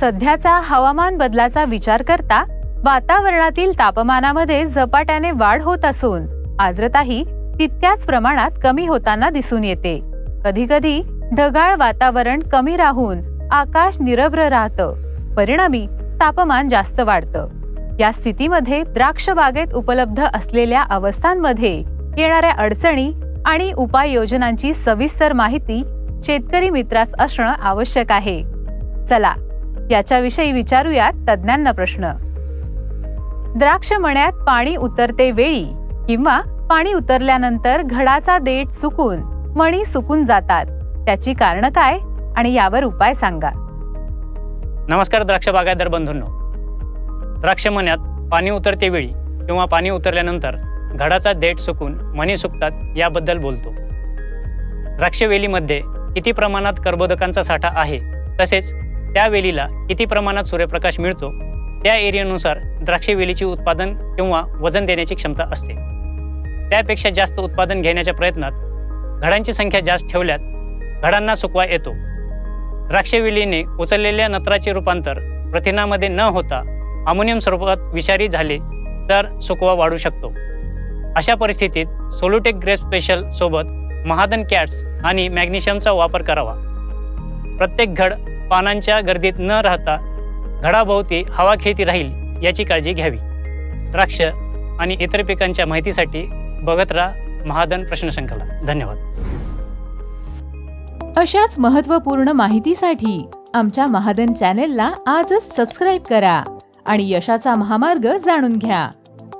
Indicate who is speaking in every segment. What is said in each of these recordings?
Speaker 1: सध्याचा हवामान बदलाचा विचार करता वातावरणातील तापमानामध्ये झपाट्याने वाढ होत असून आर्द्रताही तितक्याच प्रमाणात कमी होताना दिसून येते. कधीकधी ढगाळ वातावरण कमी राहून आकाश निरभ्र राहतं. परिणामी तापमान जास्त वाढतं. या स्थितीमध्ये द्राक्ष बागेत उपलब्ध असलेल्या अवस्थांमध्ये येणाऱ्या अडचणी आणि उपाययोजनांची सविस्तर माहिती शेतकरी मित्रास असणं आवश्यक आहे. चला याच्याविषयी विचारूयात तज्ज्ञांना प्रश्न. द्राक्ष मण्यात पाणी उतरते वेळी किंवा पाणी उतरल्यानंतर घडाचा देठ सुकून मणी सुकून जातात त्याची कारण काय आणि यावर उपाय सांगा.
Speaker 2: नमस्कार द्राक्ष बागायतदार बंधूंनो. द्राक्ष मण्यात पाणी उतरते वेळी किंवा पाणी उतरल्यानंतर घडाचा देठ सुकून मणी सुकतात याबद्दल बोलतो. द्राक्षवेलीमध्ये किती प्रमाणात कर्बोदकांचा साठा आहे तसेच त्या वेलीला किती प्रमाणात सूर्यप्रकाश मिळतो त्या एरियानुसार द्राक्षे वेलीची उत्पादन किंवा वजन देण्याची क्षमता असते. त्यापेक्षा जास्त उत्पादन घेण्याच्या प्रयत्नात घडांची संख्या जास्त ठेवल्यात घडांना सुकवा येतो. द्राक्षवेलीने उचललेल्या नत्राचे रूपांतर प्रथिनामध्ये न होता अमोनियम स्वरूपात विषारी झाले तर सुकवा वाढू शकतो. अशा परिस्थितीत सोलोटेक ग्रेप स्पेशल सोबत महादन कॅट्स आणि मॅग्नेशियमचा वापर करावा. प्रत्येक घड पानांच्या गर्दीत न राहता घडाभोवती हवा खेळती राहील याची काळजी घ्यावी. द्राक्ष आणि इतर पिकांच्या माहितीसाठी बघत राहा महादन प्रश्नशंखला धन्यवाद.
Speaker 1: अशाच महत्त्वपूर्ण माहितीसाठी आमच्या महादन चॅनेलला आजच सबस्क्राईब करा आणि यशाचा महामार्ग जाणून घ्या.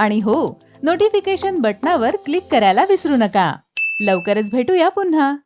Speaker 1: आणि हो नोटिफिकेशन बटनावर क्लिक करायला विसरू नका. लवकरच भेटूया पुन्हा.